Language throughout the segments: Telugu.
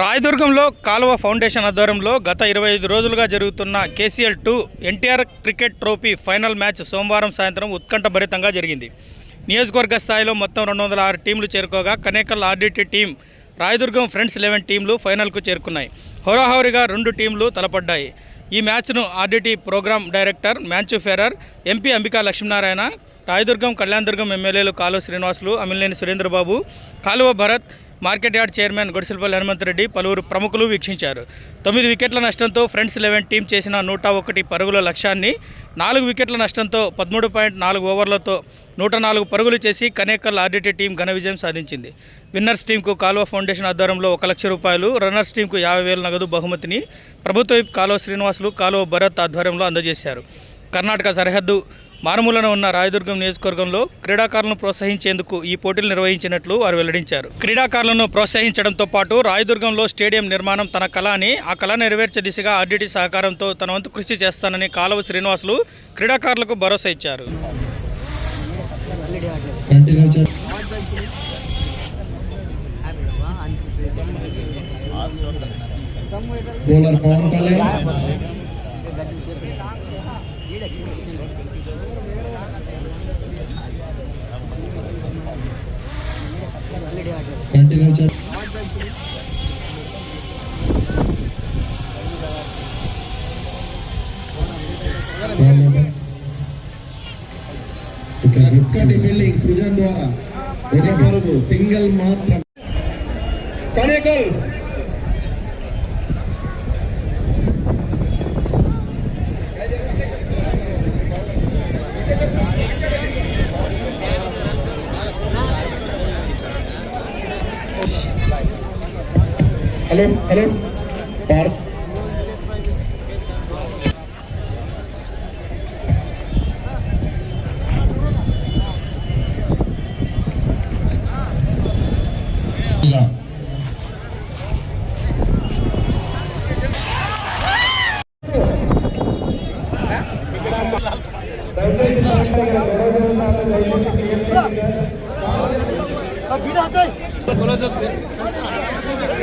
రాయదుర్గంలో కాలువ ఫౌండేషన్ ఆధ్వర్యంలో గత ఇరవై ఐదు రోజులుగా జరుగుతున్న KCL two NTR cricket trophy final match సోమవారం సాయంత్రం ఉత్కంఠభరితంగా జరిగింది. నియోజకవర్గ స్థాయిలో మొత్తం రెండు వందల ఆరు టీంలు చేరుకోగా Kanekal RDT team Rayadurgam friends eleven టీంలు ఫైనల్కు చేరుకున్నాయి. హోరాహోరీగా రెండు టీంలు తలపడ్డాయి. ఈ మ్యాచ్ను RDT programme director Moncho Ferrer MP Ambika Lakshminarayana Rayadurgam Kalyanadurgam ఎమ్మెల్యేలు Kaluva Srinivasulu Amilineni Surendrababu Kaluva Bharath market yard chairman Godisalapalli Hanumanthareddy పలువురు ప్రముఖులు వీక్షించారు. తొమ్మిది వికెట్ల నష్టంతో ఫ్రెండ్స్ లెవెన్ టీం చేసిన నూట ఒకటి పరుగుల లక్ష్యాన్ని నాలుగు వికెట్ల నష్టంతో పదమూడు పాయింట్ నాలుగు ఓవర్లతో నూట నాలుగు పరుగులు చేసి కనేకల్ ఆర్డిటీ టీం ఘన విజయం సాధించింది. విన్నర్స్ టీంకు కాలువ ఫౌండేషన్ ఆధ్వర్యంలో ఒక లక్ష రూపాయలు రన్నర్స్ టీంకు యాభై వేల నగదు బహుమతిని ప్రభుత్వ కాల్వ కాలువ శ్రీనివాసులు కాలువ భరత్ ఆధ్వర్యంలో అందజేశారు. కర్ణాటక సరిహద్దు మారుమూలన ఉన్న రాయదుర్గం నియోజకవర్గంలో క్రీడాకారులను ప్రోత్సహించేందుకు ఈ పోటీలు నిర్వహించినట్లు వారు వెల్లడించారు. క్రీడాకారులను ప్రోత్సహించడంతో పాటు రాయదుర్గంలో స్టేడియం నిర్మాణం తన కళ అని ఆ కళ నెరవేర్చే దిశగా ఆర్డీటీ సహకారంతో తన వంతు కృషి చేస్తానని కాలువ శ్రీనివాసులు క్రీడాకారులకు భరోసా ఇచ్చారు. బౌలర్ పవన్ కళ్యాణ్ కంటిన్యూ చే- బౌలర్ ఇక్కడ చక్కటి ఫీల్డింగ్ సృజన్ ద్వారా ఒక పరుగు సింగిల్ మాత్రం Kanekal hello hello Bharat KCR season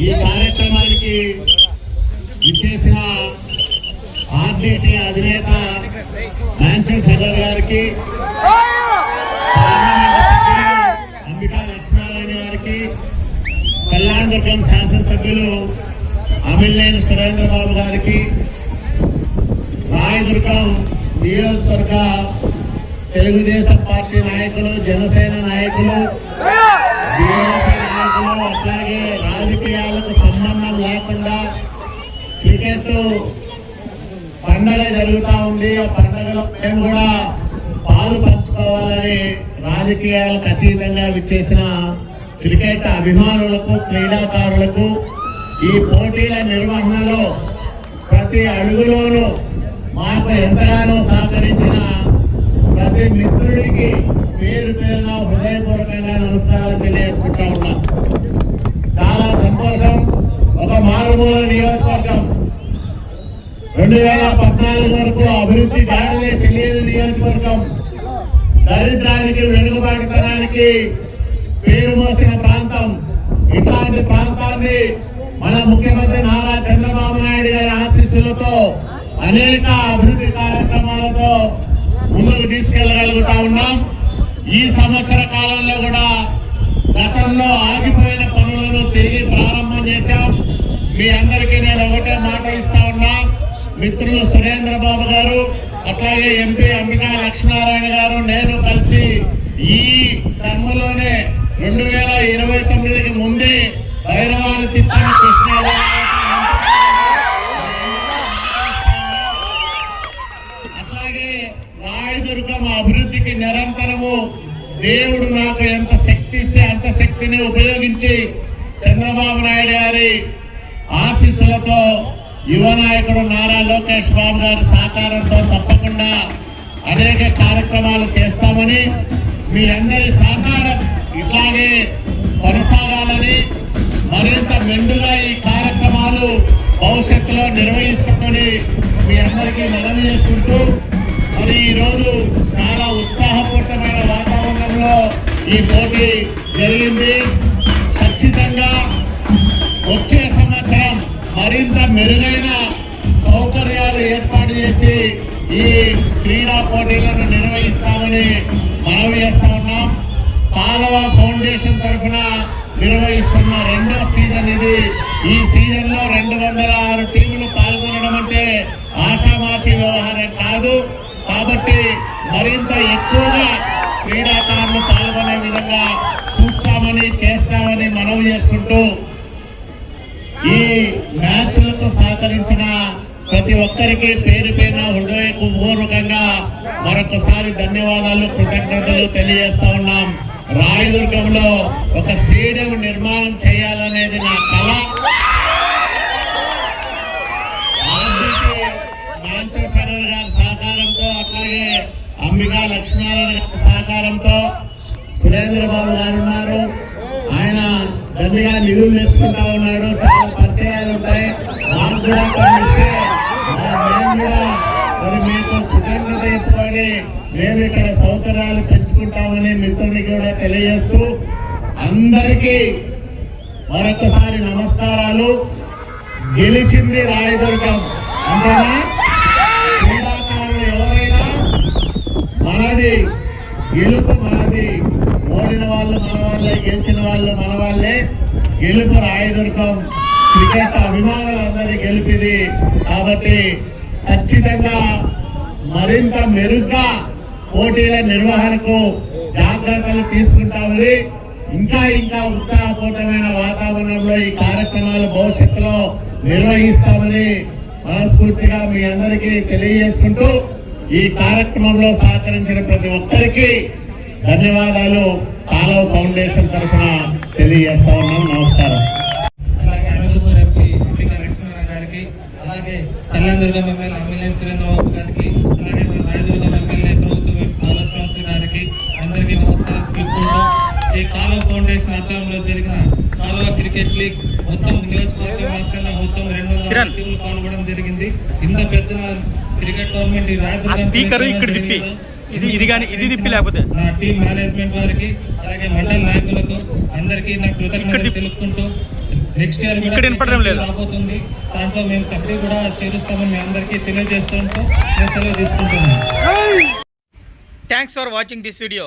ఈ కార్యక్రమానికి ఇచ్చేసిన ఆర్డీటీ అధినేత మ్యాన్షన్ ఫెడర్ గారికి అంబికా లక్ష్మీనారాయణ గారికి కళ్యాణదుర్గం శాసనసభ్యులు అమిల్లేని సురేంద్రబాబు గారికి రాయదుర్గం నియోజకవర్గ తెలుగుదేశం పార్టీ నాయకులు జనసేన నాయకులు బీజేపీ నాయకులు అట్లాగే రాజకీయాలకు సంబంధం లేకుండా క్రికెట్ పండగ జరుగుతూ ఉంది. ఆ పండగలో మేము కూడా పాలు పంచుకోవాలని రాజకీయాలకు అతీతంగా విచ్చేసిన క్రికెట్ అభిమానులకు క్రీడాకారులకు ఈ పోటీల నిర్వహణలో ప్రతి అడుగులోనూ మాకు ఎంతగానో సహకరించిన ప్రతి మిత్రుడికి పేరు పేరున హృదయపూర్వకంగా నమస్కారాలు తెలియజేసుకుంటా ఉన్నా. చాలా సంతోషం. ఒక మారుమూల నియోజకవర్గం. రెండు వేల పద్నాలుగు వరకు అభివృద్ధి దారిలే తెలియని నియోజకవర్గం. దరిద్రానికి వెనుకబాటుతనానికి పేరు మోసిన ప్రాంతం. ఇట్లాంటి ప్రాంతాన్ని మన ముఖ్యమంత్రి నారా చంద్రబాబు నాయుడు గారి ఆశీస్సులతో అనేక అభివృద్ధి కార్యక్రమాలతో ముందుకు తీసుకెళ్ళగలుగుతా ఉన్నాం. ఈ సంవత్సర కాలంలో కూడా గతంలో ఆగిపోయిన పనులను తిరిగి ప్రారంభం చేశాం. మీ అందరికీ నేను ఒకటే మాట ఇస్తా ఉన్నా. మిత్రులు సురేంద్ర బాబు గారు అట్లాగే ఎంపీ అంబికా లక్ష్మీనారాయణ గారు నేను కలిసి ఈ టర్మ్లోనే రెండు వేల ఇరవై తొమ్మిదికి ఉపయోగించి చంద్రబాబు నాయుడు గారి ఆశీస్సులతో యువ నాయకుడు నారా లోకేష్ బాబు గారి సహకారంతో తప్పకుండా అనేక కార్యక్రమాలు చేస్తామని మీ అందరి సహకారం ఇట్లాగే కొనసాగాలని మరింత మెండుగా ఈ కార్యక్రమాలు భవిష్యత్తులో నిర్వహిస్తామని మీ అందరికీ మనవి చేసుకుంటూ మరి ఈరోజు చాలా ఉత్సాహపూరితమైన వాతావరణంలో ఈ పోటీ జరిగింది. ఖచ్చితంగా వచ్చే సంవత్సరం మరింత మెరుగైన సౌకర్యాలు ఏర్పాటు చేసి ఈ క్రీడా పోటీలను నిర్వహిస్తామని మనవి చేస్తా ఉన్నాం. పాలవ ఫౌండేషన్ తరఫున నిర్వహిస్తున్న రెండో సీజన్ ఇది. ఈ సీజన్లో రెండు వందల ఆరు టీములు పాల్గొనడం అంటే ఆషామాషి వ్యవహారం కాదు. కాబట్టి మరింత ఎక్కువగా క్రీడాకారులు పాల్గొనే విధంగా చూస్తామని చేస్తామని మనవి చేసుకుంటూ ఈ మ్యాచ్లకు సహకరించిన ప్రతి ఒక్కరికి పేరు పేరున హృదయపూర్వకంగా మరొకసారి ధన్యవాదాలు కృతజ్ఞతలు తెలియజేస్తా ఉన్నాం. రాయదుర్గంలో ఒక స్టేడియం నిర్మాణం చేయాలనేది నా కళ అంబికా లక్ష్మీనారాయణ గారి సహకారంతో సురేంద్ర బాబు గారు ఉన్నారు. ఆయన దండిగా నిధులు తెచ్చుకుంటా ఉన్నాడు. చాలా పరిచయాలు ఉంటాయి. మాకు కూడా కొన్ని మేము కూడా మరి మీకు కృతజ్ఞత చెప్పుకొని మేము ఇక్కడ సౌకర్యాలు పెంచుకుంటామని మిత్రునికి కూడా తెలియజేస్తూ అందరికీ మరొకసారి నమస్కారాలు. గెలిచింది రాయదుర్గం. అంతేనా? మనది. గెలుపు మనది. ఓడిన వాళ్ళు మన వాళ్ళే గెలిచిన వాళ్ళు మన వాళ్ళే గెలుపు రాయదుర్గం. క్రికెట్ అభిమానులందరి గెలిపిది. కాబట్టి ఖచ్చితంగా మరింత మెరుగ్గా పోటీల నిర్వహణకు జాగ్రత్తలు తీసుకుంటామని ఇంకా ఇంకా ఉత్సాహపూర్ణమైన వాతావరణంలో ఈ కార్యక్రమాలు భవిష్యత్తులో నిర్వహిస్తామని మనస్ఫూర్తిగా మీ అందరికీ తెలియజేసుకుంటూ ఈ కార్యక్రమంలో సహకరించిన ప్రతి ఒక్కరికి ధన్యవాదాలు. కాలవ ఫౌండేషన్ తరఫున తెలియజేస్తా ఉన్నాం. నమస్కారం. అలాగే అనంతపురం ఎంపీ ఎంపిక అలాగే ఎమ్మెల్యే సురేంద్రబాబు గారికి అలాగే ఈ కాలువ ఫౌండేషన్ ఆధ్వర్యంలో జరిగిన కాలువ క్రికెట్ లీగ్ మొత్తం నియోజకవర్గం వ్యాప్తంగా మొత్తం రెండు వందల. టీంలు పాల్గొనడం జరిగింది. ఇంత పెద్ద క్రికెట్ టోర్నమెంట్ స్పీకర్ ఇక్కడ తిప్పి. ఇది ఇది కానీ ఇది తిప్పి లేకపోతే? నా టీం మేనేజ్మెంట్ వారికి అలాగే మండల నాయకులకు అందరికీ నా కృతజ్ఞతలు తిప్పు. తెలుపుకుంటూ నెక్స్ట్ ఇయర్ ఇక్కడ వినపడడం లేదు. రాబోతుంది. దాంట్లో మేము కబడ్డీ కూడా చేరుస్తామని మీ అందరికీ తెలియజేస్తుంటూ నేను సెలవు తీసుకుంటున్నాను thanks for watching this video